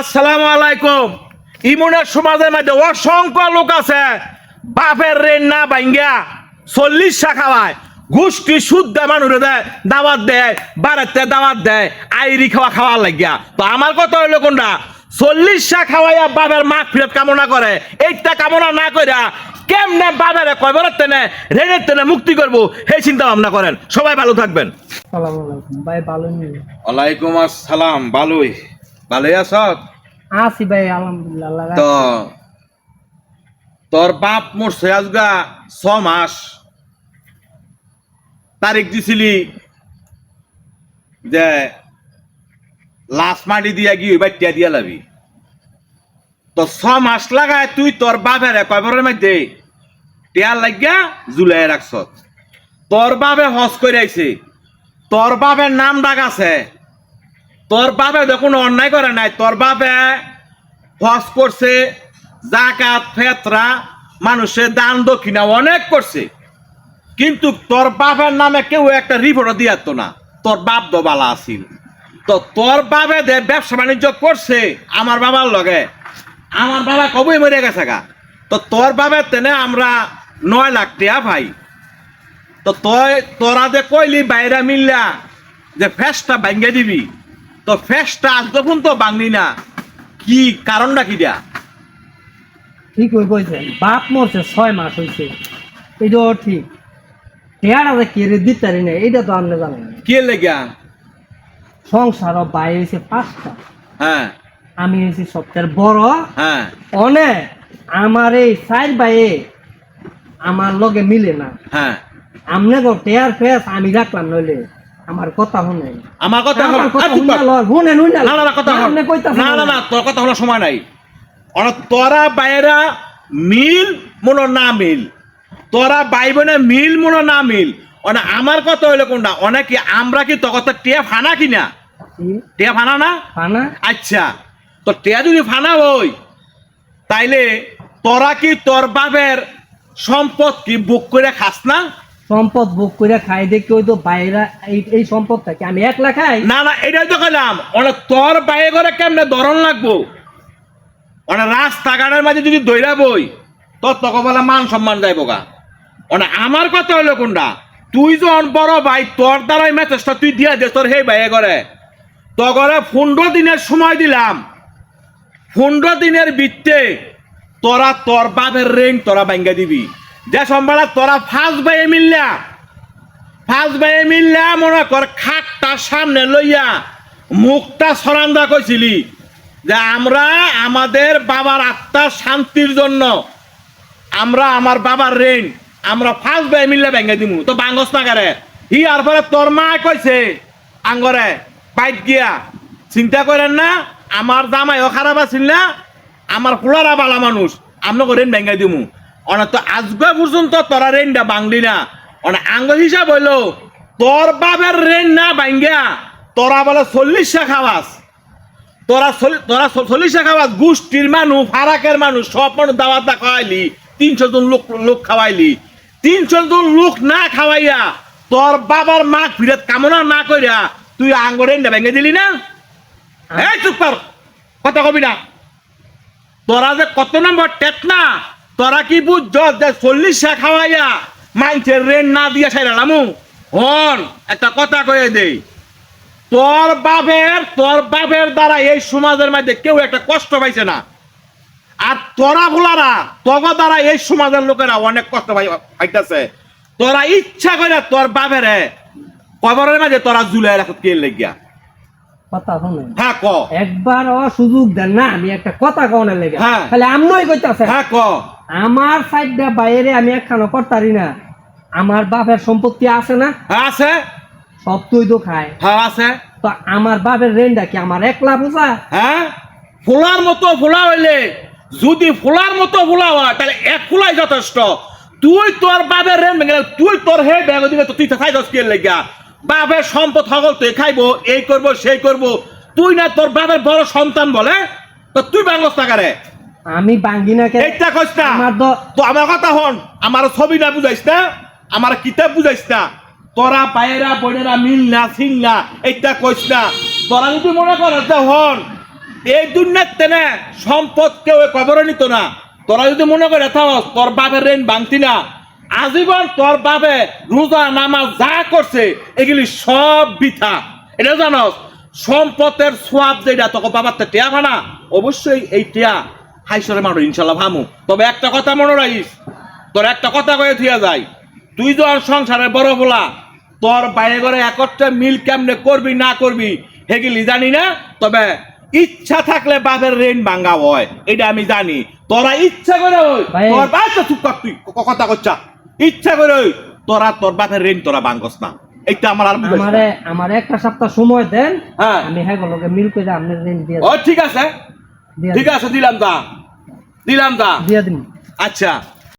আসসালামু আলাইকুম। ইমনের সমাজের মধ্যে অসংখ্য লোক আছে বাপের রেন না বাইঙ্গা চল্লিশ খাওয়ায় গোষ্ঠী শুদ্ধ মানুষ দেয় দাওয়াত দেয় বাড়াতে দাওয়াত দেয় আইরি খাওয়া খাওয়া লাগিয়া। তো আমার কথা হইল কোনটা? চল্লিশ খাওয়াইয়া বাবার মাঠ ফিরত কামনা করে এইটা কামনা না কইরা কেমনে বাবারে তেনে রেনের তেনে মুক্তি করব সেই চিন্তা ভাবনা করেন। সবাই ভালো থাকবেন। ভাই ভালো নেই ওয়ালাইকুম আসসালাম ভালোই। ভালোই আছ? আছি ভাই আলহামদুলিল্লাহ তো তোর বাপ মরছে আজগা ছ মাস তারিখ দিছিলি যে লাশ মাটি দিয়া গিয়ে দিয়া লাবি। তো ছ মাস লাগায় তুই তোর বাপের কয়বরের মধ্যে টিয়ার লাগিয়া জুলাই রাখছ তোর বাবে হজ করে আইছে তোর বাপের নাম ডাক আছে। তোর বাপে যখন অন্যায় করে নাই। তোর বাপে হজ করছে জাকাত ফেতরা, মানুষের দান দক্ষিণা অনেক করছে। কিন্তু তোর বাপের নামে কেউ একটা রিপোর্ট দিয়াত না। তোর বাপ দবালা আছিল। তো তোর বাপে যে ব্যবসা বাণিজ্য করছে আমার বাবার লগে, আমার বাবা কবই মরে গেছে গা। তো তোর বাপের তেনে আমরা নয় লাখ টিয়া ভাই তো তই তোরা যে কইলি বাইরে মিললা যে ফেসটা ভাঙ্গে দিবি তো ফেসটা তখন তো বাংলি না। কি কারণটা কি দিয়া? ঠিক হয়ে কইছেন বাপ মরছে ছয় মাস হয়েছে এটাও ঠিক টেয়ারা যে কেড়ে দিতারি না এটা তো আপনি জানেন কে লেগা সংসার বাই হয়েছে পাঁচটা। হ্যাঁ। আমি হয়েছি সবচেয়ে বড়। হ্যাঁ। অনেক আমার এই চার বাইয়ে আমার লগে মিলে না। হ্যাঁ। আমনে গো টেয়ার ফেস আমি রাখলাম নইলে। আমার কথা শুনে আমার কথা হলো না না না কথা হলো না না না তোর কথা হলো সময় নাই। তোরা বাইরা মিল মনো না মিল। তোরা বাই বোনে মিল মনো না মিল। আমার কথা হইল কোনটা? অনেক কি আমরা কি তোর কথা টিয়া ফানা কিনা টিয়া ফানা না? পানা আচ্ছা তো টিয়া যদি ফানা হই তাইলে তোরা কি তোর বাপের সম্পদ কি বুক করে খাস না? সম্পদ ভোগ করে খাই দেখি ওই তো বাইরা এই এই সম্পদটাকে আমি একলা খাই? না না, এটাই তো কইলাম অনেক তোর বাইরে করে কেমনে ধরন লাগবো? অনেক রাস্তাঘাটের মাঝে যদি দৈরা বই, তোর তখন বলে মান সম্মান যাইব গা। অনেক আমার কথা হলো কোনটা? তুই যখন বড় ভাই, তোর দ্বারাই মেসেজটা তুই দিয়া দে, তোর সেই বাইরে করে। তো করে পনেরো দিনের সময় দিলাম। পনেরো দিনের বৃত্তে তোরা তোর বাপের রেং তোরা ভাঙ্গা দিবি। যে সম্ভালা তোরা ফার্স্ট বাইয়ে মিললা ফার্স্ট বাইয়ে মিললা, মনে কর খাটটা সামনে লইয়া মুখটা সরান্দা কইছিলি যে আমরা আমাদের বাবার আত্মার শান্তির জন্য, আমরা আমার বাবার রেন আমরা ফার্স্ট বাই মিললে ভেঙে দিমু। তো বাঙ্গস না করে? হি আর পরে তোর মা কইছে, আঙ্গরে বাইট গিয়া, চিন্তা করেন না, আমার জামাইও খারাপ আছিল না, আমার ফুলারা বালা মানুষ আপনাকে রেন ভেঙে দিমু। অনেক তো আজকে পর্যন্ত তোরা রেনটা বাংলি না। অনেক আঙ্গ হিসাব হইল তোর বাবের রেন না ভাঙ্গা তোরা বলে চল্লিশটা খাওয়াস। তোরা তোরা চ- চল্লিশটা খাওয়াস গোষ্ঠীর মানুষ ফারাকের মানুষ সব মানুষ দাওয়াত খাওয়াইলি তিনশো জন লোক লোক খাওয়াইলি। তিনশো জন লোক না খাওয়াইয়া তোর বাবার মা ফিরত কামনা না কইরা তুই আঙ্গরে ভেঙে দিলি না? এই চুপ কর কথা কবি না। তোরা যে কত নম্বর টেট না তোরা কি বুঝ যে চল্লিশটা খাওয়াইয়া মাইন্সের রেন না দিয়া সাইরালামু হন একটা কথা কয়ে দেই। তোর বাপের তোর বাপের দ্বারা এই সমাজের মধ্যে কেউ একটা কষ্ট পাইছে না। আর তোরা ভোলারা তগ দ্বারা এই সমাজের লোকেরা অনেক কষ্ট পাই পাইতেছে। তোরা ইচ্ছা করে তোর বাপের কবরের মাঝে তোরা জুলাই রাখত কে লেগিয়া। কথা শুনে হ্যাঁ ক। একবার সুযোগ দেন না আমি একটা কথা কওনে লেগে। হ্যাঁ। তাহলে আমনই কইতাছে হ্যাঁ ক। আমার সাইডটা বাইরে আমি একখানো করতারি না। আমার বাপের সম্পত্তি আছে না? আছে। সব তুই তো খায়। হ্যাঁ আছে। তো আমার বাপের রেন্ডা কি আমার একলা বোঝা? হ্যাঁ? ফোলার মতো ফোলা হইলে যদি ফোলার মতো ফোলা হয় তাহলে এক ফোলাই যথেষ্ট। তুই তোর বাপের রেন ভেঙে তুই তোর হে ব্যাগ দিবে তো তুই তো খাই দশ কে লেগা বাপের সম্পদ সকল তুই খাইবো এই করব সেই করব। তুই না তোর বাপের বড় সন্তান বলে তো তুই বাংলাস আমি বাঙ্গি না কেন এইটা কইস না। আমার দ- তো আমার কথা হন আমার ছবি না বুঝাইস না? আমার কিতাব বুঝাইস না? তোরা বাইরা বোনেরা মিল না সিল না এইটা কইস না। তোরা যদি মনে কর হন। এই দুনিয়াতে না সম্পদ কেউ কবরে নিত না। তোরা যদি মনে করে থাকস তোর বাপের ঋণ ভাঙতি না। আজীবন তোর বাপে রোজা নামাজ যা করছে এগুলি সব বৃথা। এটা জানস সম্পদের সোয়াব যেটা তোকে বাবার তো টেয়া ভানা অবশ্যই এই টেয়া হাইসরে মারো ইনশাল্লাহ ভামু। তবে একটা কথা মনে রাখিস তোর একটা কথা কয়ে থিয়া যায়। তুই যখন সংসারে বড় বলা তোর বাইরে ঘরে একটা মিল কেমনে করবি না করবি হেগিলি জানি না? তবে ইচ্ছা থাকলে বাপের ঋণ ভাঙ্গা হয় এটা আমি জানি। তোরা ইচ্ছা করে ওই। তোর বাচ্চা চুপ কর তুই কথা করছা ইচ্ছা করে ওই তোরা তোর বাপের ঋণ তোরা ভাঙ্গস না। এইটা আমার আর আমারে আমারে একটা সপ্তাহ সময় দেন হ্যাঁ। আমি হ্যাঁ মিল করে আপনার ঋণ দিয়ে ও ঠিক আছে। ঠিক আছে দিলাম দা দিলাম দা দিয়ে দিন। আচ্ছা।